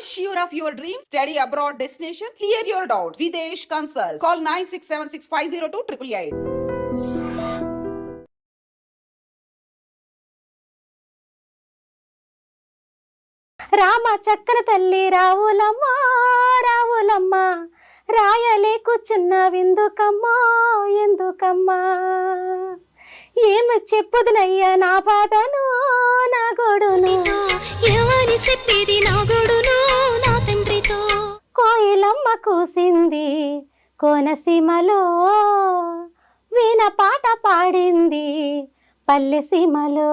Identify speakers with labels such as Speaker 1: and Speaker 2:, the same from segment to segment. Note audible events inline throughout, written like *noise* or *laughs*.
Speaker 1: Unsure of your dream? Study abroad destination? Clear your doubts. Videsh Consult. Call 9676502888.
Speaker 2: Rama చక్కన తల్లి రావులమ్మ రావులమ్మ రాయలే కూర్చున్న విందుకమ్మా ఎందుకమ్మా ఏమి చెప్పుదునయ్యా నా బాధను నా గోడును
Speaker 3: ఎవరి చెప్పేది నా గొడును నా తండ్రితో?
Speaker 2: కోయిలమ్మ కూసింది కోనసీమలో. వీణ పాట పాడింది పల్లె సీమలో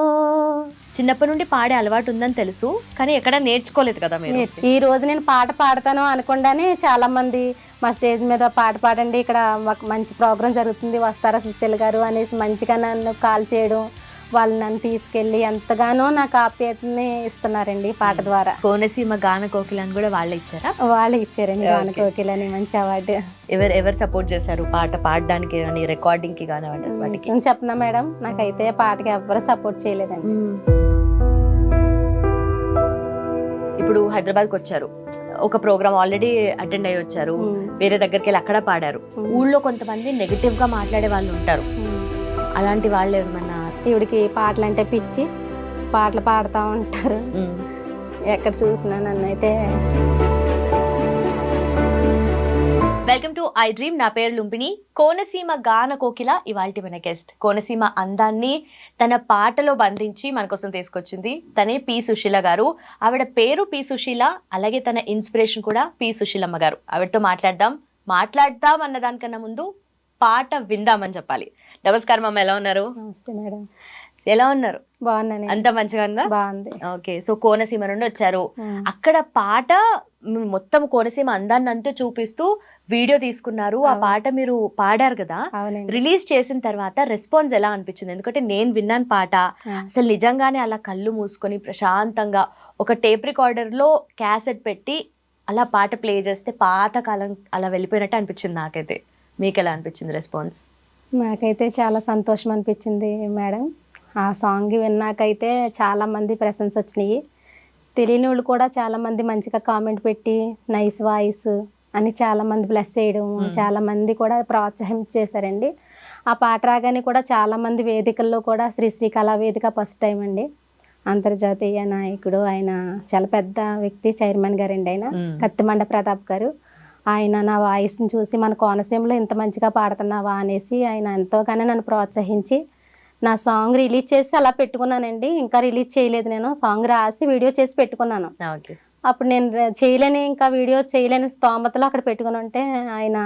Speaker 4: చిన్నప్పటి నుండి పాడే అలవాటు ఉందని తెలుసు కానీ ఎక్కడ నేర్చుకోలేదు కదా మీరు?
Speaker 2: ఈ రోజు నేను పాట పాడతాను అనకుండానే చాలా మంది స్టేజ్ మీద పాట పాడండి ఇక్కడ మాకు మంచి ప్రోగ్రాం జరుగుతుంది వస్తారా సుశీల్ గారు అనేసి మంచిగా నన్ను కాల్ చేయడం వాళ్ళు నన్ను తీసుకెళ్ళి ఎంతగానో నాకు ఆప్యాయతని ఇస్తున్నారండి పాట ద్వారా.
Speaker 4: కోనసీమ గాన కోకిలని కూడా వాళ్ళే ఇచ్చారా?
Speaker 2: వాళ్ళు ఇచ్చారండి. గాన కోకిలని మంచి అవార్డు.
Speaker 4: ఎవరు ఎవరు సపోర్ట్ చేశారు పాట పాడడానికి కానీ రికార్డింగ్కి కానీ వాటి- వాటికి
Speaker 2: చెప్పనా మేడం నాకైతే పాటకి ఎవ్వరు సపోర్ట్ చేయలేదండి.
Speaker 4: ఇప్పుడు హైదరాబాద్కి వచ్చారు. ఒక ప్రోగ్రామ్ ఆల్రెడీ అటెండ్ అయ్యి వచ్చారు. వేరే దగ్గరికి వెళ్ళి అక్కడ పాడారు. ఊళ్ళో కొంతమంది నెగిటివ్గా మాట్లాడే వాళ్ళు ఉంటారు. అలాంటి వాళ్ళు ఏమన్నా
Speaker 2: ఈవిడికి పాటలు అంటే పిచ్చి. పాటలు పాడుతూ ఉంటారు. ఎక్కడ చూసినా నన్ను అయితే
Speaker 4: వెల్కమ్ టు ఐ డ్రీమ్. నా పేరు లుంపిని కోనసీమ గాన కోకిల ఇవాల్టి మన గెస్ట్. కోనసీమ అందాన్ని తన పాటలో బంధించి మన కోసం తీసుకొచ్చింది తనే పి. సుశీల గారు. ఆవిడ పేరు పి. సుశీల అలాగే తన ఇన్స్పిరేషన్ కూడా పి. సుశీలమ్మ గారు. ఆవిడతో మాట్లాడదాం. మాట్లాడదాం అన్న దానికన్నా ముందు పాట విందామని చెప్పాలి. నమస్కారం అమ్మ ఎలా ఉన్నారు?
Speaker 2: నమస్తే మేడం.
Speaker 4: ఎలా ఉన్నారు?
Speaker 2: బాగున్నాను
Speaker 4: అంత మంచిగా ఉందా?
Speaker 2: బాగుంది.
Speaker 4: ఓకే. సో కోనసీమ నుండి వచ్చారు. అక్కడ పాట మొత్తం కోనసీమ అందాన్ని అంతా చూపిస్తూ వీడియో తీసుకున్నారు ఆ. పాట మీరు పాడారు కదా రిలీజ్ చేసిన తర్వాత రెస్పాన్స్ ఎలా అనిపించింది? ఎందుకంటే నేను విన్నాను పాట. అసలు నిజంగానే అలా కళ్ళు మూసుకొని ప్రశాంతంగా ఒక టేప్ రికార్డర్లో క్యాసెట్ పెట్టి అలా పాట ప్లే చేస్తే పాత కాలం అలా వెళ్ళిపోయినట్టు అనిపించింది నాకైతే. మీకు ఎలా అనిపించింది రెస్పాన్స్?
Speaker 2: నాకైతే చాలా సంతోషం అనిపించింది మేడం. ఆ సాంగ్ విన్నాకైతే చాలా మంది ప్రశంస వచ్చినాయి. తెలియని వాళ్ళు కూడా చాలా మంది మంచిగా కామెంట్ పెట్టి నైస్ వాయిస్ అని చాలా మంది బ్లెస్ చేయడం
Speaker 4: Hmm.
Speaker 2: చాలా మంది కూడా ప్రోత్సాహం చేశారండి ఆ పాట రాగానే కూడా చాలా మంది వేదికల్లో కూడా శ్రీ శ్రీ కళా వేదిక ఫస్ట్ టైం అండి. అంతర్జాతీయ నాయకుడు ఆయన చాలా పెద్ద వ్యక్తి చైర్మన్ గారండి ఆయన కత్తిమండ ప్రతాప్ గారు. ఆయన నా వాయిస్ని చూసి మన కోనసీమలో ఇంత మంచిగా పాడుతున్నావా అనేసి ఆయన ఎంతోగానో నన్ను ప్రోత్సహించి నా సాంగ్ రిలీజ్ చేసి అలా పెట్టుకున్నానండి. ఇంకా రిలీజ్ చేయలేదు నేను. సాంగ్ రాసి వీడియో చేసి పెట్టుకున్నాను. అప్పుడు నేను చేయలేని ఇంకా వీడియో చేయలేని స్తోమతలో అక్కడ పెట్టుకుని ఉంటే ఆయన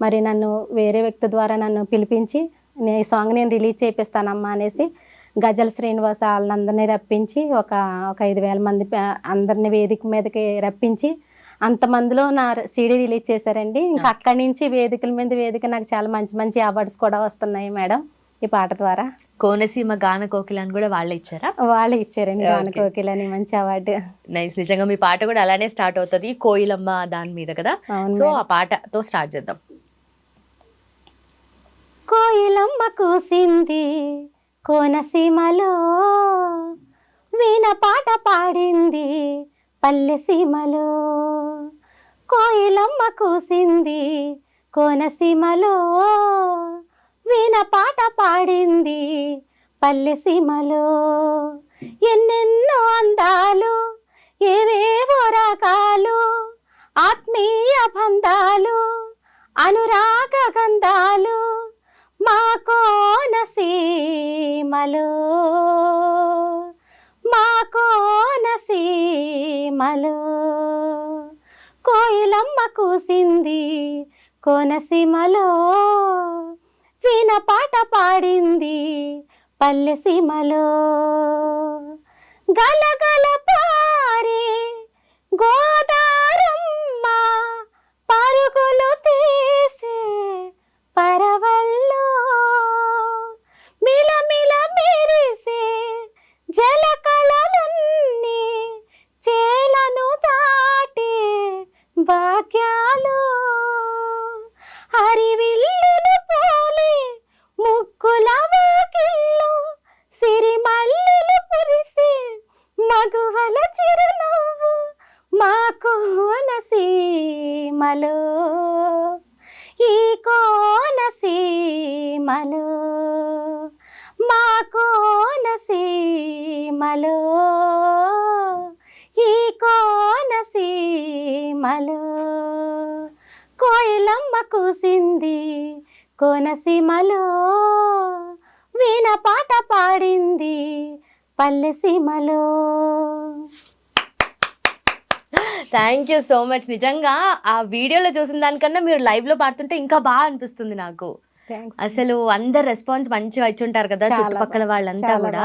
Speaker 2: మరి నన్ను వేరే వ్యక్తి ద్వారా నన్ను పిలిపించి "నే- ఈ సాంగ్ నేను రిలీజ్ చేపిస్తానమ్మా అనేసి గజల్ శ్రీనివాస్ వాళ్ళందరినీ రప్పించి ఒక ఒక ఐదు వేల మంది అందరిని వేదిక మీదకి రప్పించి అంతమందిలో నా సీడీ రిలీజ్ చేశారండి. ఇంకా అక్కడి నుంచి వేదికల మీద వేదిక నాకు చాలా మంచి మంచి అవార్డ్స్ కూడా వస్తున్నాయి మేడం ఈ పాట ద్వారా.
Speaker 4: కోనసీమ గాన కోకిలని కూడా వాళ్ళే ఇచ్చారా?
Speaker 2: వాళ్ళు ఇచ్చారండి. గాన కోకిలని మంచి అవార్డు.
Speaker 4: నైస్. నిజంగా మీ పాట కూడా అలానే స్టార్ట్ అవుతుంది. కోయిలమ్మ దాని మీద కదా? సో. ఆ పాటతో స్టార్ట్ చేద్దాం.
Speaker 2: కోయిలమ్మ కూసింది కోనసీమలో. వీణ పాట పాడింది పల్లె సీమలో. కోయిలమ్మ కూసింది కోనసీమలో. వీణ పాట పాడింది పల్లె సీమలో. ఎన్నెన్నో అందాలు ఏవేవో రకాలు ఆత్మీయ బంధాలు అనురాగ గంధాలు మా కోనసీమలో. మా కోనసీమలో. కోయిలమ్మ కూసింది కోనసీమలో. వీణ పాట పాడింది పల్లె సీమలో. గలగల పారే గో పాట పాడింది పల్లెసీమలో
Speaker 4: థ్యాంక్ యూ సో మచ్ నిజంగా ఆ వీడియోలో చూసిన దానికన్నా మీరు లైవ్లో పాడుతుంటే ఇంకా బాగా అనిపిస్తుంది నాకు. అసలు అందరు రెస్పాన్స్ మంచిగా ఉంటారు కదా చుట్టుపక్కల వాళ్ళంతా కూడా.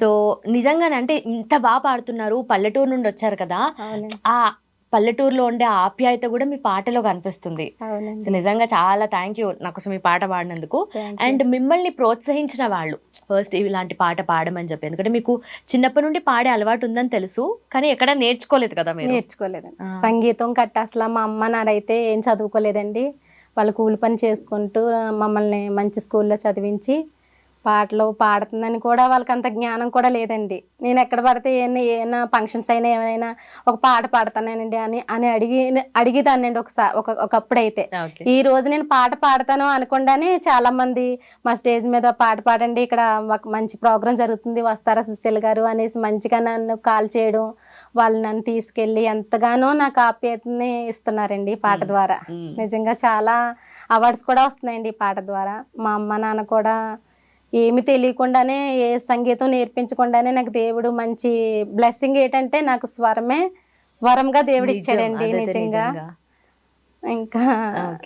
Speaker 4: సో నిజంగానే అంటే ఇంత బాగా పాడుతున్నారు. పల్లెటూరు నుండి వచ్చారు కదా. ఆ పల్లెటూరులో ఉండే ఆప్యాయత కూడా మీ పాటలో కనిపిస్తుంది. నిజంగా చాలా థ్యాంక్ యూ నా కోసం ఈ పాట పాడినందుకు. అండ్ మిమ్మల్ని ప్రోత్సహించిన వాళ్ళు ఫస్ట్ ఇలాంటి పాట పాడమని చెప్పి. ఎందుకంటే మీకు చిన్నప్పటి నుండి పాడే అలవాటు ఉందని తెలుసు కానీ ఎక్కడ నేర్చుకోలేదు కదా మీరు?
Speaker 2: నేర్చుకోలేదండి.
Speaker 4: ఆ.
Speaker 2: సంగీతం కట్ట అసలు మా అమ్మ నారైతే ఏం చదువుకోలేదండి. వాళ్ళు కూలి పని చేసుకుంటూ మమ్మల్ని మంచి స్కూల్లో చదివించి పాటలు పాడుతుందని కూడా వాళ్ళకి అంత జ్ఞానం కూడా లేదండి. నేను ఎక్కడ పడితే ఏమైనా ఏమైనా ఫంక్షన్స్ అయినా ఏమైనా ఒక పాట పాడతానండి అని అని అడిగి అడిగేదాన్నండి ఒకసారి ఒక ఒకప్పుడైతే.
Speaker 4: ఓకే.
Speaker 2: ఈ రోజు నేను పాట పాడతాను అనుకుండానే చాలా మంది మా స్టేజ్ మీద పాట పాడండి ఇక్కడ మాకు మంచి ప్రోగ్రాం జరుగుతుంది వస్తారా సుశీల్ గారు అనేసి మంచిగా నన్ను కాల్ చేయడం వాళ్ళు నన్ను తీసుకెళ్ళి ఎంతగానో నాకు ఆప్యాయతని ఇస్తున్నారండి ఈ పాట ద్వారా. నిజంగా చాలా అవార్డ్స్ కూడా వస్తున్నాయండి ఈ పాట ద్వారా. మా అమ్మ నాన్న కూడా ఏమి తెలియకుండానే ఏ సంగీతం నేర్పించకుండానే నాకు దేవుడు మంచి బ్లెస్సింగ్ ఏంటంటే నాకు స్వరమే వరంగా దేవుడు ఇచ్చాడండి నిజంగా. ఇంకా.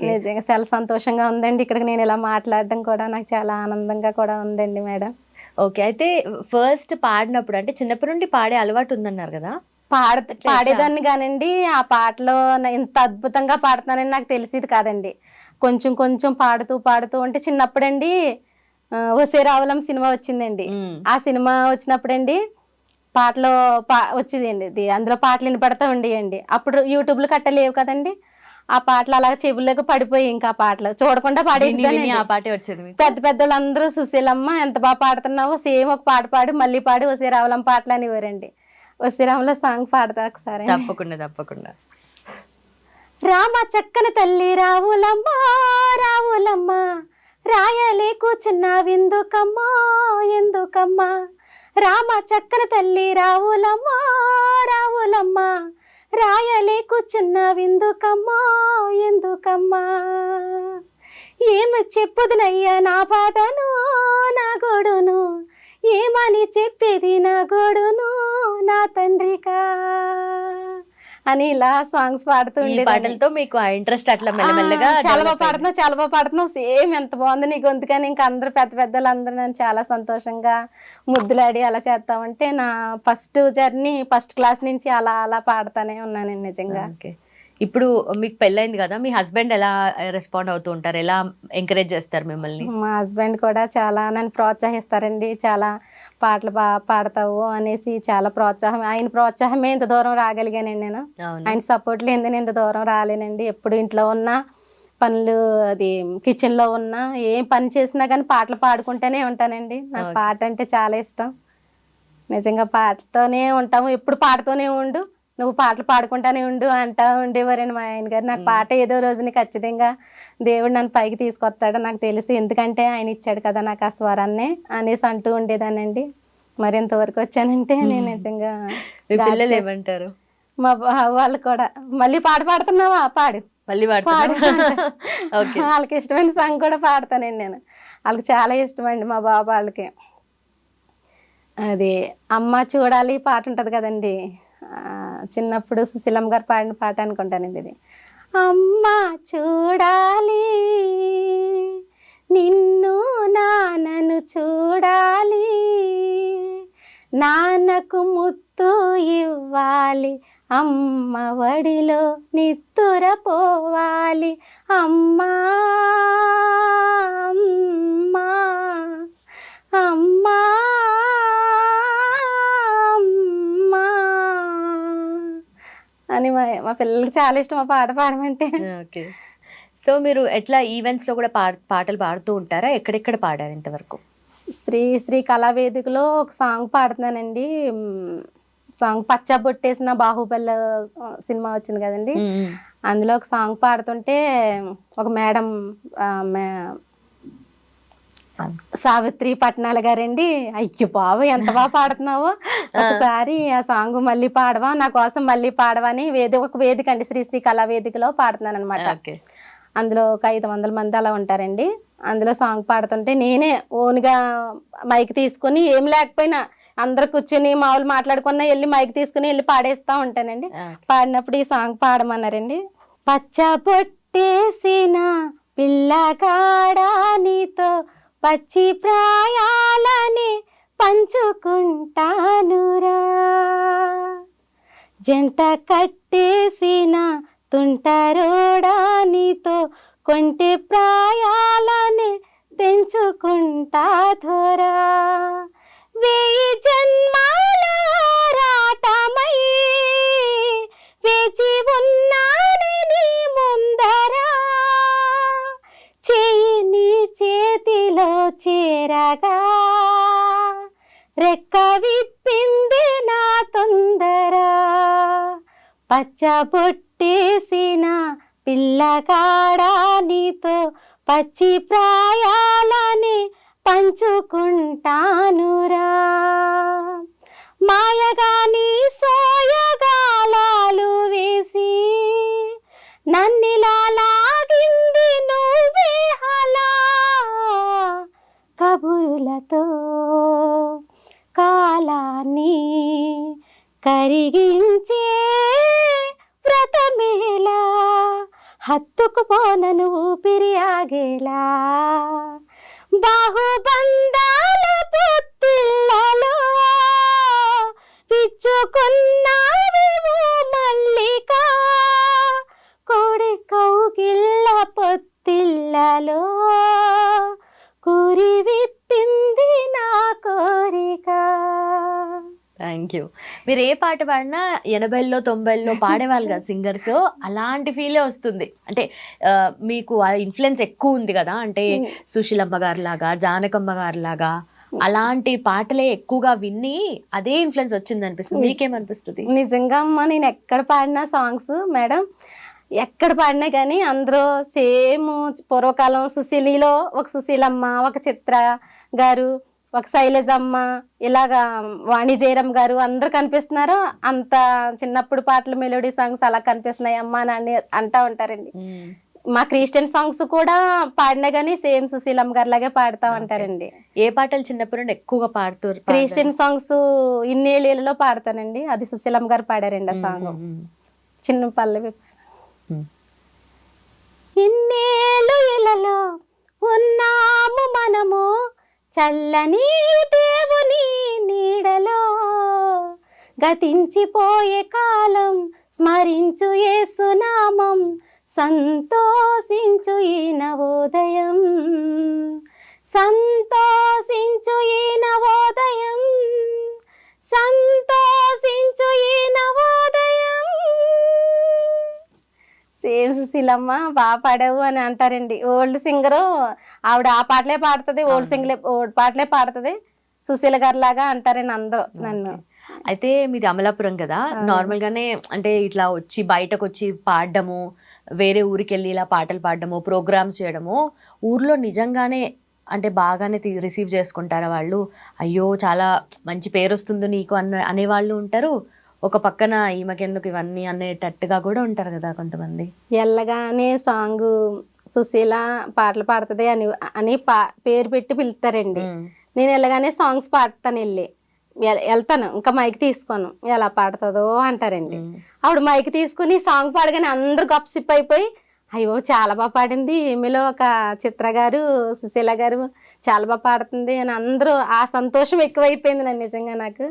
Speaker 2: నిజంగా చాలా సంతోషంగా ఉందండి ఇక్కడికి నేను ఇలా మాట్లాడడం కూడా. నాకు చాలా ఆనందంగా కూడా ఉందండి మేడం.
Speaker 4: ఓకే. అయితే ఫస్ట్ పాడినప్పుడు అంటే చిన్నప్పటి నుండి పాడే అలవాటు ఉందన్నారు కదా?
Speaker 2: పాడ? పాడేదాన్ని కానండి ఆ పాటలో ఇంత అద్భుతంగా పాడుతున్నానని నాకు తెలిసేది కాదండి. కొంచెం కొంచెం పాడుతూ పాడుతూ అంటే చిన్నప్పుడండి ఒసే రావులం సినిమా వచ్చిందండి. ఆ సినిమా వచ్చినప్పుడండి పాటలు పా వచ్చేదండి. ఇది అందులో పాటలు వినపడతా ఉండేయండి. అప్పుడు యూట్యూబ్లో కట్ట లేవు కదండి. ఆ పాటలు అలా చెవుల్లోకి పడిపోయి ఇంకా ఆ పాటలు చూడకుండా పాడేసి
Speaker 4: ఆ పాటే వచ్చేది
Speaker 2: పెద్ద పెద్ద వాళ్ళందరూ సుశీలమ్మ ఎంత బాగా పాడుతున్నావో సేమ్ ఒక పాట పాడి మళ్ళీ పాడి వసే రావులం పాటలు అనేవారండి. వసే రావుల సాంగ్ పాడతా ఒకసారి.
Speaker 4: తప్పకుండా తప్పకుండా.
Speaker 2: రామ చక్కన తల్లి రావులమ్మ రావులమ్మ. రాయలే కూర్చున్న విందుకమ్మా ఎందుకమ్మా? రామ చక్ర తల్లి రావులమ్మా రావులమ్మా. రాయలే కూర్చున్న విందుకమ్మా ఎందుకమ్మా? ఏమి చెప్పుదునయ్యా నా బాధను నా గోడును? ఏమని చెప్పేది నా గోడును నా తండ్రికా? అని ఇలా సాంగ్స్ పాడుతూ ఉండేదాన్ని.
Speaker 4: పాటలతో మీకు ఆ ఇంట్రెస్ట్ అట్లా మెల్లమెల్లగా
Speaker 2: చాలా బాగా. పాడుతున్నావు చాలా బాగా పాడుతున్నావు సేమ్ ఎంత బాగుంది నీ గొంతుకని ఇంకా అందరు పెద్ద పెద్దలు అందరూ నన్ను చాలా సంతోషంగా ముద్దులాడి అలా చేస్తామంటే నా ఫస్ట్ జర్నీ ఫస్ట్ క్లాస్ నుంచి అలా అలా పాడుతానే ఉన్నాను నిజంగా.
Speaker 4: ఇప్పుడు మీకు పెళ్ళైంది కదా మీ హస్బెండ్ ఎలా రెస్పాండ్ అవుతూ ఉంటారు? ఎలా ఎంకరేజ్ చేస్తారు మిమ్మల్ని?
Speaker 2: మా హస్బెండ్ కూడా చాలా నన్ను ప్రోత్సహిస్తారండి. చాలా పాటలు బాగా పాడతావు అనేసి చాలా ప్రోత్సాహం ఆయన ప్రోత్సాహమే ఇంత దూరం రాగలిగానండి నేను. ఆయన సపోర్ట్ లేని నేను ఇంత దూరం రాలేనండి. ఎప్పుడు ఇంట్లో ఉన్నా పనులు అది కిచెన్లో ఉన్నా ఏం పని చేసినా కానీ పాటలు పాడుకుంటూనే ఉంటానండి. నాకు. పాట అంటే చాలా ఇష్టం. నిజంగా పాటతోనే ఉంటాము. ఎప్పుడు పాడుతూనే ఉండు నువ్వు పాటలు పాడుకుంటానే ఉండు అంటా ఉండేవారండి మా ఆయన గారు. నాకు. పాట ఏదో రోజుని ఖచ్చితంగా దేవుడు నన్ను పైకి తీసుకొస్తాడు నాకు తెలుసు. ఎందుకంటే ఆయన ఇచ్చాడు కదా నాకు ఆ స్వరాన్ని అనేసి అంటూ ఉండేదానండి మరి ఇంతవరకు వచ్చానంటే నేను. నిజంగా
Speaker 4: పిల్లలు. ఏమంటారు?
Speaker 2: మా వాళ్ళు కూడా. మళ్ళీ పాట పాడుతున్నావా? పాడు.
Speaker 4: మళ్ళీ
Speaker 2: పాడు *laughs* వాళ్ళకి ఇష్టమైన సాంగ్ కూడా పాడతానండి నేను వాళ్ళకి చాలా ఇష్టం అండి మా బాబు వాళ్ళకి. అది అమ్మ చూడాలి పాట ఉంటుంది కదండి. చిన్నప్పుడు సుశీలమ్మ గారు పాడిన పాట అనుకుంటానండి ఇది. అమ్మ చూడాలి. నిన్ను నాన్నను చూడాలి. నాన్నకు ముత్తు ఇవ్వాలి. అమ్మ వడిలో నిత్తుర పోవాలి అమ్మా అమ్మా అమ్మా అమ్మా. అని మా మా పిల్లలకి చాలా ఇష్టం ఆ పాట పాడమంటే.
Speaker 4: ఓకే. సో మీరు ఎట్లా ఈవెంట్స్లో కూడా పా- పాటలు పాడుతూ ఉంటారా? ఎక్కడెక్కడ పాడారు ఇంతవరకు?
Speaker 2: శ్రీ శ్రీ కళావేదికలో ఒక సాంగ్ పాడుతున్నానండి. సాంగ్ పచ్చ బొట్టేసిన బాహుబలి సినిమా వచ్చింది కదండి. అందులో ఒక సాంగ్ పాడుతుంటే ఒక మేడం సావిత్రి పట్నాల గారండి. అయ్యో బాబు ఎంత బాగా పాడుతున్నావు. ఒకసారి ఆ సాంగ్ మళ్ళీ పాడవా నా కోసం మళ్ళీ పాడవా అని వేది ఒక వేదిక అండి శ్రీ శ్రీ కళా వేదికలో పాడుతున్నాను అనమాట అందులో ఒక ఐదు వందల మంది అలా ఉంటారండి. అందులో సాంగ్ పాడుతుంటే నేనే ఓన్గా మైక్ తీసుకొని ఏం లేకపోయినా అందరు కూర్చొని మామూలు మాట్లాడుకున్నా వెళ్ళి మైక్ తీసుకుని వెళ్ళి పాడేస్తా ఉంటానండి. పాడినప్పుడు ఈ సాంగ్ పాడమన్నారండి. పచ్చ పొట్టేసిన పిల్లగాడా నీతో పచ్చి ప్రాయాలనే పంచుకుంటానురా. జంట కట్టేసిన తుంటరోడానితో కొంటె ప్రాయాలనే ప్రాయాలని పెంచుకుంటా ధోరా. వేయి జన్మాల చేతిలో చేరగా రెక్క విప్పింది నా తొందర. పచ్చ బొట్టేసిన నీతో పచ్చి ప్రాయాలని పంచుకుంటానురా. మాయగాని సోయగాలాలు వేసి నన్నిలా
Speaker 4: పాట పాడినా ఎనభైలో తొంభైలో పాడేవాళ్ళు కదా సింగర్స్. అలాంటి ఫీలే వస్తుంది. అంటే మీకు ఆ ఇన్ఫ్లుయెన్స్ ఎక్కువ ఉంది కదా. అంటే సుశీలమ్మ గారి లాగా జానకమ్మ గారి లాగా అలాంటి పాటలే ఎక్కువగా విని అదే ఇన్ఫ్లుయెన్స్ వచ్చింది అనిపిస్తుంది. మీకేమనిపిస్తుంది?
Speaker 2: నిజంగా అమ్మ నేను ఎక్కడ పాడినా సాంగ్స్ మేడం ఎక్కడ పాడినా కానీ అందరూ సేమ్ పూర్వకాలం సుశీలిలో ఒక సుశీలమ్మ ఒక చిత్ర గారు ఒక శైలజమ్మ ఇలాగా వాణి జయరామ్ గారు అందరు కనిపిస్తున్నారు? అంత చిన్నప్పుడు పాటలు మెలోడీ సాంగ్స్ అలా కనిపిస్తున్నాయి అమ్మ అని అంటా ఉంటారండి. మా క్రిస్టియన్ సాంగ్స్ కూడా పాడినా కానీ సేమ్ సుశీలమ్మ గారి లాగే పాడుతూ ఉంటారండి.
Speaker 4: ఏ పాటలు చిన్నప్పటి నుండి ఎక్కువగా పాడుతూ
Speaker 2: క్రిస్టియన్ సాంగ్స్ ఇన్నేళ్ళలో పాడతానండి. అది సుశీలమ్మ గారు పాడారండి ఆ సాంగ్. చిన్న పల్లవి. చల్లని దేవుని నీడలో గతించిపోయే కాలం స్మరించు ఏసునామం సంతోషించు ఈ నవోదయం. సంతోషించు ఈ నవోదయం సంతోషించు ఈ సేమ్ సుశీలమ్మ బాగా పాడావు అని అంటారండి. ఓల్డ్ సింగరు ఆవిడ ఆ పాటలే పాడుతుంది ఓల్డ్ సింగలే ఓల్డ్ పాటలే పాడుతుంది సుశీల గారి లాగా అంటారండి అందరూ నన్ను.
Speaker 4: అయితే మీది అమలాపురం కదా నార్మల్ గానే అంటే ఇట్లా వచ్చి బయటకు వచ్చి పాడడము వేరే ఊరికి వెళ్ళి ఇలా పాటలు పాడడము ప్రోగ్రామ్స్ చేయడము ఊర్లో నిజంగానే అంటే బాగానే రిసీవ్ చేసుకుంటారా వాళ్ళు? అయ్యో చాలా మంచి పేరు వస్తుంది నీకు అన్న అనేవాళ్ళు ఉంటారు. ఒక పక్కన ఈమెకెందుకు ఇవన్నీ అనేటట్టుగా కూడా ఉంటారు కదా కొంతమంది.
Speaker 2: ఎల్లగానే సాంగ్ సుశీల పాటలు పాడుతుంది అని అని పా పేరు పెట్టి పిలుస్తారండి నేను వెళ్ళగానే సాంగ్స్ పాడతాను వెళ్ళి. వెళ్తాను ఇంకా మైక్ తీసుకోను. ఎలా పాడుతుందో అంటారండి. ఆవిడ మైక్ తీసుకుని సాంగ్ పాడగానే అందరు గప్సిప్ అయిపోయి అయ్యో చాలా బాగా పాడింది. ఈమెలో ఒక చిత్ర గారు సుశీల గారు చాలా బాగా పాడుతుంది అని అందరూ ఆ సంతోషం ఎక్కువైపోయింది నాకు నిజంగా నాకు.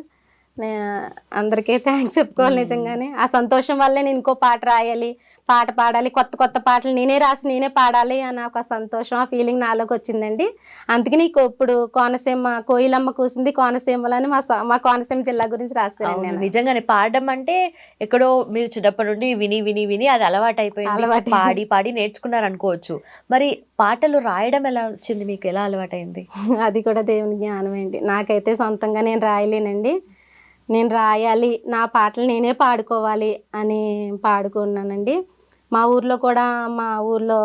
Speaker 2: అందరికీ థ్యాంక్స్ చెప్పుకోవాలి నిజంగానే. ఆ సంతోషం వల్లే నేను ఇంకో పాట రాయాలి పాట పాడాలి కొత్త కొత్త పాటలు నేనే రాసి నేనే పాడాలి అన్న ఒక సంతోషం ఆ ఫీలింగ్ నాలోకి వచ్చిందండి. అందుకే నీకు ఇప్పుడు కోనసీమ కోయిలమ్మ కూసింది కోనసీమలో అని మా మా కోనసీమ జిల్లా గురించి నేను.
Speaker 4: నిజంగానే పాడడం అంటే ఎక్కడో మీరు చిన్నప్పటి నుండి విని విని విని అది అలవాటు అయిపోయింది. పాడి పాడి నేర్చుకున్నారు అనుకోవచ్చు మరి పాటలు రాయడం ఎలా వచ్చింది మీకు? ఎలా అలవాటైంది? *laughs*
Speaker 2: అది కూడా దేవుని జ్ఞానం అండి నాకైతే సొంతంగా నేను రాయలేనండి. నేను రాయాలి నా పాటలు నేనే పాడుకోవాలి అని పాడుకున్నానండి. మా ఊర్లో కూడా మా ఊర్లో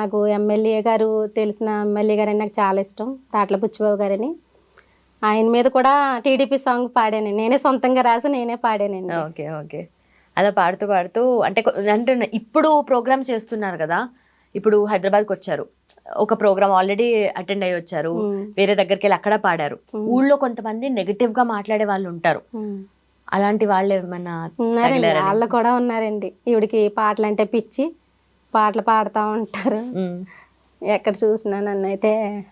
Speaker 2: నాకు ఎమ్మెల్యే గారు తెలిసిన ఎమ్మెల్యే గారు నాకు చాలా ఇష్టం తాట్ల పుచ్చిబాబు గారని. ఆయన మీద కూడా టీడీపీ సాంగ్ పాడాను నేనే సొంతంగా రాసి నేనే పాడానండి.
Speaker 4: Okay okay. అలా పాడుతూ పాడుతూ అంటే అంటే ఇప్పుడు ప్రోగ్రామ్ చేస్తున్నారు కదా ఇప్పుడు హైదరాబాద్కి వచ్చారు. ఒక ప్రోగ్రామ్ ఆల్రెడీ అటెండ్ అయ్యి వచ్చారు. వేరే దగ్గరికి వెళ్ళి అక్కడ పాడారు. ఊళ్ళో కొంతమంది నెగటివ్గా మాట్లాడే వాళ్ళు ఉంటారు. అలాంటి వాళ్ళు ఏమన్నా?
Speaker 2: వాళ్ళు కూడా ఉన్నారండి. ఈవిడికి పాటలు అంటే పిచ్చి. పాటలు పాడుతూ ఉంటారు. ఎక్కడ చూసినా నన్ను అయితే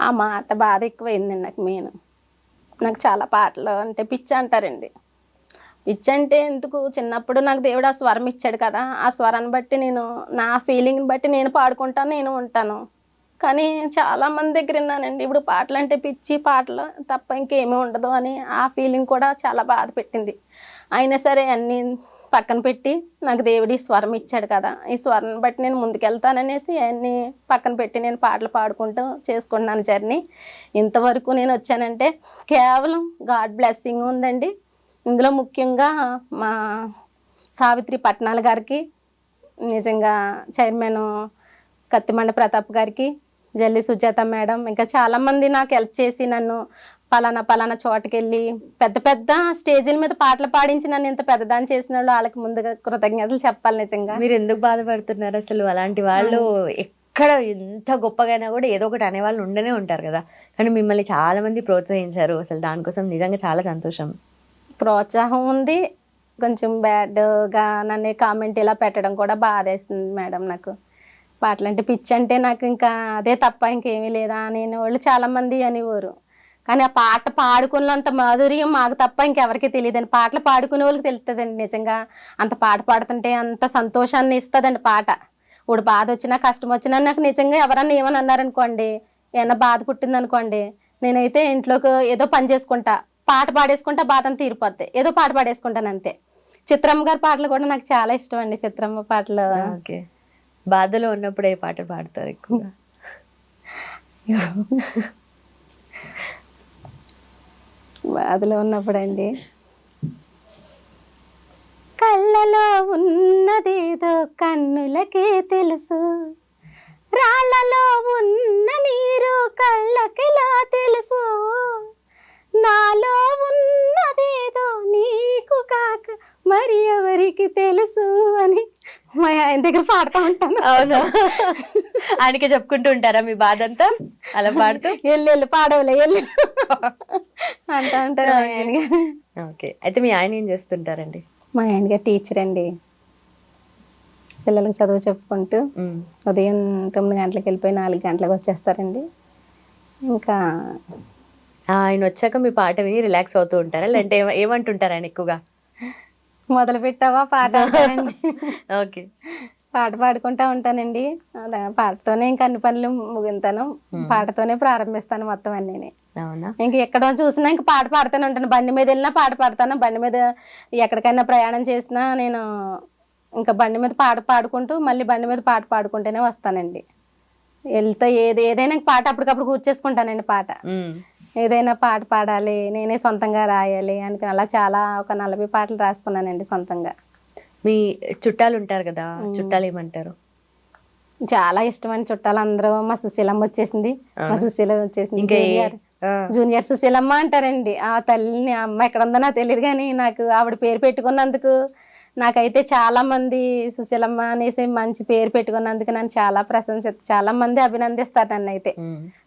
Speaker 2: ఆ మాట బాధ ఎక్కువైందండి నాకు మెయిన్. నాకు చాలా పాటలు అంటే పిచ్చి అంటారండి. పిచ్చి అంటే ఎందుకు? చిన్నప్పుడు నాకు దేవుడు ఆ స్వరం ఇచ్చాడు కదా. ఆ స్వరాన్ని బట్టి నేను నా ఫీలింగ్ని బట్టి నేను పాడుకుంటాను నేను ఉంటాను. కానీ చాలా మంది దగ్గర విన్నానండి. ఇప్పుడు పాటలు అంటే పిచ్చి పాటలు తప్ప ఇంకేమీ ఉండదు అని ఆ ఫీలింగ్ కూడా చాలా బాధ పెట్టింది. అయినా సరే అన్నీ పక్కన పెట్టి నాకు దేవుడి స్వరం ఇచ్చాడు కదా. ఈ స్వరం బట్టి నేను ముందుకెళ్తాననేసి అన్నీ పక్కన పెట్టి నేను పాటలు పాడుకుంటూ చేసుకుంటున్నాను జర్నీ. ఇంతవరకు నేను వచ్చానంటే కేవలం గాడ్ బ్లెస్సింగ్ ఉందండి. ఇందులో ముఖ్యంగా మా సావిత్రి పట్నాల గారికి నిజంగా చైర్మన్ కత్తిమండ ప్రతాప్ గారికి జల్లి సుజాత మేడం ఇంకా చాలామంది నాకు హెల్ప్ చేసి నన్ను పలానా పలానా చోటకి వెళ్ళి పెద్ద పెద్ద స్టేజీల మీద పాటలు పాడించి నన్ను ఇంత పెద్దదాన్ని చేసిన వాళ్ళు వాళ్ళకి ముందుగా కృతజ్ఞతలు చెప్పాలి నిజంగా.
Speaker 4: మీరు ఎందుకు బాధపడుతున్నారు అసలు? అలాంటి వాళ్ళు ఎక్కడ ఎంత గొప్పగైనా కూడా ఏదో ఒకటి అనేవాళ్ళు ఉండనే ఉంటారు కదా. కానీ మిమ్మల్ని చాలా మంది ప్రోత్సహించారు. అసలు దానికోసం నిజంగా చాలా సంతోషం.
Speaker 2: ప్రోత్సాహం ఉంది. కొంచెం బ్యాడ్గా నన్ను కామెంట్ ఇలా పెట్టడం కూడా బాధేస్తుంది మేడం నాకు. పాటలు అంటే పిచ్చి అంటే నాకు ఇంకా అదే తప్ప ఇంకేమీ లేదా నేను వాళ్ళు చాలామంది అనేవారు. కానీ ఆ పాట పాడుకున్నంత మాధుర్యం మాకు తప్ప ఇంకెవరికి తెలియదండి. పాటలు పాడుకునే వాళ్ళకి తెలుస్తుందండి నిజంగా. అంత పాట పాడుతుంటే అంత సంతోషాన్ని ఇస్తుందండి పాట. ఇప్పుడు బాధ వచ్చినా కష్టం వచ్చినా నాకు నిజంగా ఎవరన్నా ఏమని అన్నారనుకోండి ఏమన్నా బాధ పుట్టిందనుకోండి నేనైతే ఇంట్లోకి ఏదో పని చేసుకుంటా పాట పాడేసుకుంటా బాధను తీరిపోద్ది. ఏదో పాట పాడేసుకుంటాను అంతే. చిత్రమ్మ గారి పాటలు కూడా నాకు చాలా ఇష్టం అండి. చిత్రమ్మ పాటలు.
Speaker 4: ఓకే. బాధలో ఉన్నప్పుడు ఏ పాట పాడతారు ఎక్కువగా.
Speaker 2: బాధలో ఉన్నప్పుడు అండి కళ్ళలో ఉన్నదేదో కన్నులకే తెలుసు. రాళ్ళలో ఉన్న నీరు కళ్ళకిలా తెలుసు. నాలో ఉన్నదేదో నీకు కాక మరి ఎవరికి తెలుసు అని మా ఆయన దగ్గర పాడుతూ ఉంటాను.
Speaker 4: అవునా? ఆయనకే చెప్పుకుంటూ ఉంటారా మీ బాధ అంతా అలా పాడుతూ?
Speaker 2: ఎల్లు ఎల్లు పాడవలే ఎల్లు. అంటా ఉంటారు మా ఆయన
Speaker 4: ఓకే. అయితే మీ ఆయన ఏం చేస్తుంటారండి?
Speaker 2: మా ఆయనగా టీచర్ అండి. పిల్లలకు చదువు చెప్పుకుంటూ
Speaker 4: ఉమ్.
Speaker 2: ఉదయం తొమ్మిది గంటలకు వెళ్ళిపోయి నాలుగు గంటలకు వచ్చేస్తారండి. ఇంకా
Speaker 4: ఆయన వచ్చాక మీ పాట విని రిలాక్స్ అవుతూ ఉంటారా? లేదంటే ఏమ- ఏమంటుంటారు ఆయన ఎక్కువగా?
Speaker 2: మొదలు పెట్టావా పాట *laughs*
Speaker 4: ఓకే.
Speaker 2: పాట పాడుకుంటా ఉంటానండి. పాటతోనే ఇంకా అన్ని పనులు ముగింతాను. పాటతోనే ప్రారంభిస్తాను మొత్తం అన్నీ ఇంక ఎక్కడ చూసినా ఇంక పాట పాడుతూనే ఉంటాను. బండి మీద వెళ్ళినా పాట పాడతాను. బండి మీద ఎక్కడికైనా ప్రయాణం చేసినా నేను ఇంకా బండి మీద పాట పాడుకుంటూ మళ్ళీ బండి మీద పాట పాడుకుంటూనే వస్తానండి. వెళ్తే ఏది ఏదైనా ఇంక పాట అప్పటికప్పుడు కూర్చేసుకుంటానండి పాట. ఏదైనా పాట పాడాలి నేనే సొంతంగా రాయాలి అని అలా చాలా ఒక నలభై పాటలు రాసుకున్నానండి సొంతంగా.
Speaker 4: మీ చుట్టాలు ఉంటారు కదా చుట్టాలు ఏమంటారు?
Speaker 2: చాలా ఇష్టమైన చుట్టాలు అందరూ. మా సుశీలమ్మ వచ్చేసింది. మా సుశీల వచ్చేసింది. జూనియర్. సుశీలమ్మ అంటారండి. ఆ తల్లిని అమ్మ ఎక్కడ ఉందో నాకు తెలియదు కానీ నాకు ఆవిడ పేరు పెట్టుకున్నందుకు నాకైతే చాలా మంది సుశీలమ్మ అనేసి మంచి పేరు పెట్టుకున్నందుకు నన్ను చాలా ప్రశంస చాలా మంది అభినందిస్తారు నన్ను అయితే.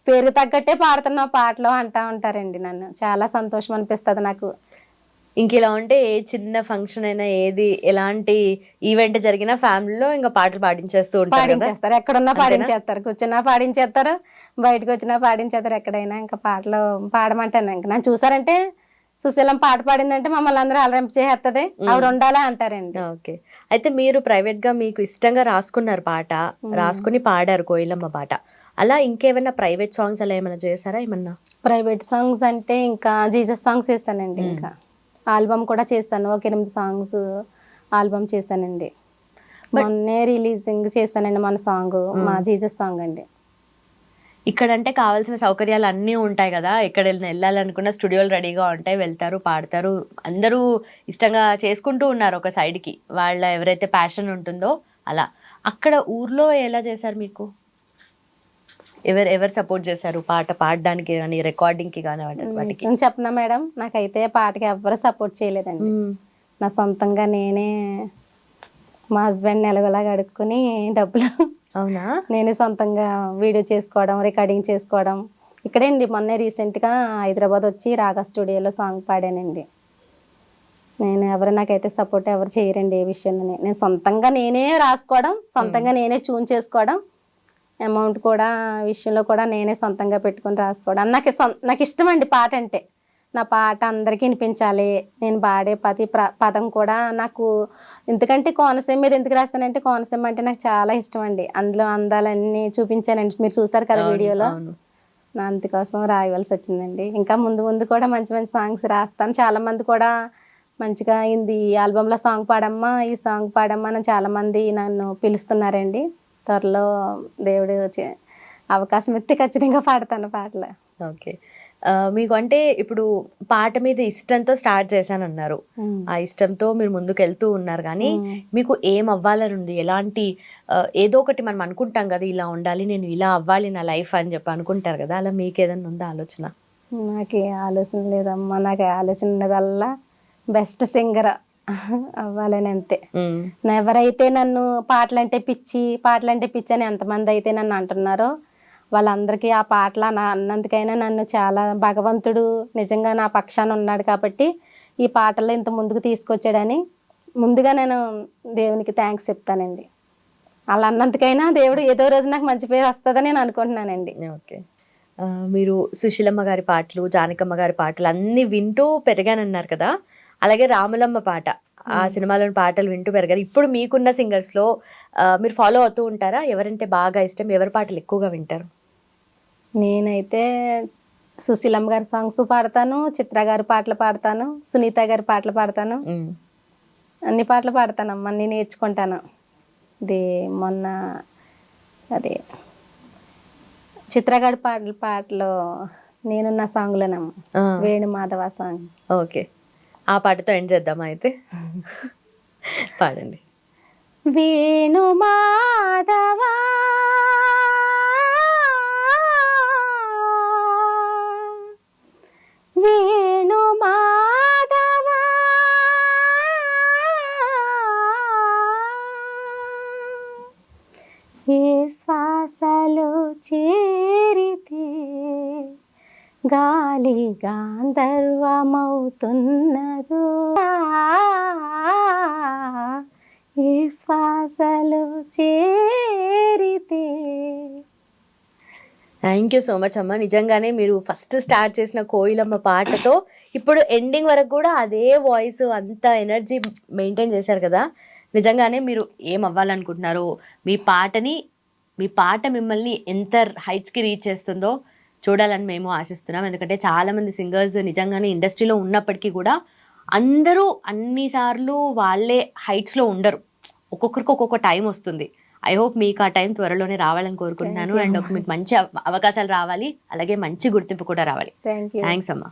Speaker 2: పేరు తగ్గట్టే పాడుతున్న పాటలు అంటా ఉంటారండి నన్ను. చాలా సంతోషం అనిపిస్తుంది నాకు.
Speaker 4: ఇంక ఇలా ఉంటే ఏ చిన్న ఫంక్షన్ అయినా ఏది ఎలాంటి ఈవెంట్ జరిగినా ఫ్యామిలీలో ఇంకా పాటలు పాడించేస్తూ ఉంటారు కదా.
Speaker 2: పాడించేస్తారు. ఎక్కడున్నా పాడించేస్తారు. కూర్చున్నా పాడించేస్తారు. బయటకు వచ్చినా పాడించేస్తారు. ఎక్కడైనా ఇంకా పాటలు పాడమంటాను ఇంకా. నన్ను చూసారంటే సుశీలం పాట పాడిందంటే మమ్మల్ని అందరూ అలరింపు చేసేస్తుంది ఆవిడ ఉండాలా అంటారండి.
Speaker 4: ఓకే. అయితే మీరు ప్రైవేట్గా మీకు ఇష్టంగా రాసుకున్నారు పాట రాసుకుని పాడారు కోయిలమ్మ పాట. అలా ఇంకేమైనా ప్రైవేట్ సాంగ్స్ అలా ఏమైనా చేశారా ఏమన్నా?
Speaker 2: ప్రైవేట్ సాంగ్స్ అంటే ఇంకా జీసస్ సాంగ్స్ చేశానండి ఇంకా. ఆల్బమ్ కూడా చేశాను ఒక ఎనిమిది సాంగ్స్ ఆల్బమ్ చేశానండి మొన్నే రిలీజింగ్ చేశానండి మన సాంగ్ మా జీసస్ సాంగ్ అండి.
Speaker 4: ఇక్కడంటే కావాల్సిన సౌకర్యాలు అన్నీ ఉంటాయి కదా. ఎక్కడ వెళ్ళిన- వెళ్ళాలనుకున్న స్టూడియోలు రెడీగా ఉంటాయి. వెళ్తారు పాడతారు. అందరూ ఇష్టంగా చేసుకుంటూ ఉన్నారు ఒక సైడ్కి. వాళ్ళ ఎవరైతే ప్యాషన్ ఉంటుందో అలా. అక్కడ ఊర్లో ఎలా చేశారు మీకు? ఎవరు ఎవరు సపోర్ట్ చేశారు? పాట పాడడానికి కానీ రికార్డింగ్కి కానీ వాటి- వాటికి?
Speaker 2: చెప్పనా మేడం? నాకైతే పాటకి ఎవ్వరు సపోర్ట్ చేయలేదండి. నా సొంతంగా నేనే మా హస్బెండ్ ఎలాగోలాగా అడుక్కుని డబ్బులు
Speaker 4: అవునా?
Speaker 2: నేనే సొంతంగా వీడియో చేసుకోవడం రికార్డింగ్ చేసుకోవడం. ఇక్కడే అండి మొన్నే రీసెంట్గా హైదరాబాద్ వచ్చి రాగా స్టూడియోలో సాంగ్ పాడానండి. నేను ఎవరు నాకైతే సపోర్ట్ ఎవరు చేయరండి ఏ విషయంలో నేను సొంతంగా నేనే రాసుకోవడం సొంతంగా నేనే చూన్ చేసుకోవడం అమౌంట్ కూడా విషయంలో కూడా నేనే సొంతంగా పెట్టుకొని రాసుకోవడం. నాకు నాకు ఇష్టం అండి పాట అంటే నా పాట అందరికీ వినిపించాలి. నేను పాడే ప్రతి ప్ర- పదం కూడా నాకు ఎందుకంటే కోనసీమ మీద ఎందుకు రాశానంటే కోనసీమ అంటే నాకు చాలా ఇష్టం అండి. అందులో అందాలన్నీ చూపించానండి. మీరు చూసారు కదా వీడియోలో. నా అందుకోసం రాయవలసి వచ్చిందండి. ఇంకా ముందు ముందు కూడా మంచి మంచి సాంగ్స్ రాస్తాను. చాలా మంది కూడా మంచిగా హిందీ ఆల్బంలో సాంగ్ పాడమ్మా ఈ సాంగ్ పాడమ్మా అని చాలా మంది నన్ను పిలుస్తున్నారండి. త్వరలో దేవుడు అవకాశం ఇస్తే ఖచ్చితంగా పాడతాను పాటలు.
Speaker 4: ఓకే. మీకు అంటే ఇప్పుడు పాట మీద ఇష్టంతో స్టార్ట్ చేశానన్నారు. ఆ ఇష్టంతో మీరు ముందుకు వెళ్తూ ఉన్నారు కానీ మీకు ఏం అవ్వాలని ఉంది ఎలాంటి ఏదో ఒకటి మనం అనుకుంటాం కదా ఇలా ఉండాలి నేను ఇలా అవ్వాలి నా లైఫ్ అని చెప్పి అనుకుంటారు కదా అలా మీకు ఏదైనా ఉందా ఆలోచన?
Speaker 2: నాకు ఆలోచన లేదమ్మా నాకు ఆలోచన ఉన్నదల్లా బెస్ట్ సింగర్ అవ్వాలని అంతే. ఎవరైతే నన్ను పాటలంటే పిచ్చి పాటలంటే పిచ్చి అని ఎంతమంది అయితే నన్ను అంటున్నారో వాళ్ళందరికీ ఆ పాటలు నా అన్నందుకైనా నన్ను చాలా భగవంతుడు నిజంగా నా పక్షాన ఉన్నాడు కాబట్టి ఈ పాటల్లో ఇంత ముందుకు తీసుకొచ్చాడని ముందుగా నేను దేవునికి థ్యాంక్స్ చెప్తానండి. అలా అన్నందుకైనా దేవుడు ఏదో రోజు నాకు మంచి పేరు వస్తుందని నేను అనుకుంటున్నానండి.
Speaker 4: ఓకే. మీరు సుశీలమ్మ గారి పాటలు జానకమ్మ గారి పాటలు అన్ని వింటూ పెరిగానన్నారు కదా? అలాగే రాములమ్మ పాట ఆ సినిమాలోని పాటలు వింటూ పెరిగారు. ఇప్పుడు మీకున్న సింగర్స్లో ఆ, మీరు ఫాలో అవుతూ ఉంటారా? ఎవరంటే బాగా ఇష్టం ఎవరి పాటలు ఎక్కువగా వింటారు?
Speaker 2: నేనైతే సుశీలమ్మ గారి సాంగ్స్ పాడతాను చిత్ర గారి పాటలు పాడతాను సునీత గారి పాటలు పాడతాను. అన్ని పాటలు పాడతానమ్మా అన్ని నేర్చుకుంటాను. ఇది మొన్న అదే చిత్రగాడి పాటలు పాటలు నేనున్న సాంగ్లోనమ్మ వేణు మాధవ సాంగ్
Speaker 4: ఓకే. ఆ పాటతో ఎండ్ చేద్దామా అయితే? పాడండి.
Speaker 2: వేణు మాధవ శ్వాసలో చేరితే గాలి గాంధర్వమవుతున్నదో. ఈ శ్వాసలో చేరితే?
Speaker 4: థ్యాంక్ యూ సో మచ్ అమ్మ. నిజంగానే మీరు ఫస్ట్ స్టార్ట్ చేసిన కోయిలమ్మ పాటతో ఇప్పుడు ఎండింగ్ వరకు కూడా అదే వాయిస్ అంత ఎనర్జీ మెయింటైన్ చేశారు కదా. నిజంగానే మీరు ఏం అవ్వాలనుకుంటున్నారు మీ పాటని మీ పాట మిమ్మల్ని ఎంత హైట్స్కి రీచ్ చేస్తుందో చూడాలని మేము ఆశిస్తున్నాం. ఎందుకంటే చాలామంది సింగర్స్ నిజంగానే ఇండస్ట్రీలో ఉన్నప్పటికీ కూడా అందరూ అన్నిసార్లు వాళ్ళే హైట్స్లో ఉండరు. ఒక్కొక్కరికి ఒక్కొక్క టైం వస్తుంది. ఐ హోప్ మీకు ఆ టైం త్వరలోనే రావాలని కోరుకుంటున్నాను. అండ్ ఒక మీకు మంచి అవ- అవకాశాలు రావాలి. అలాగే మంచి గుర్తింపు కూడా రావాలి.
Speaker 2: థ్యాంక్ యూ
Speaker 4: థ్యాంక్స్ అమ్మా.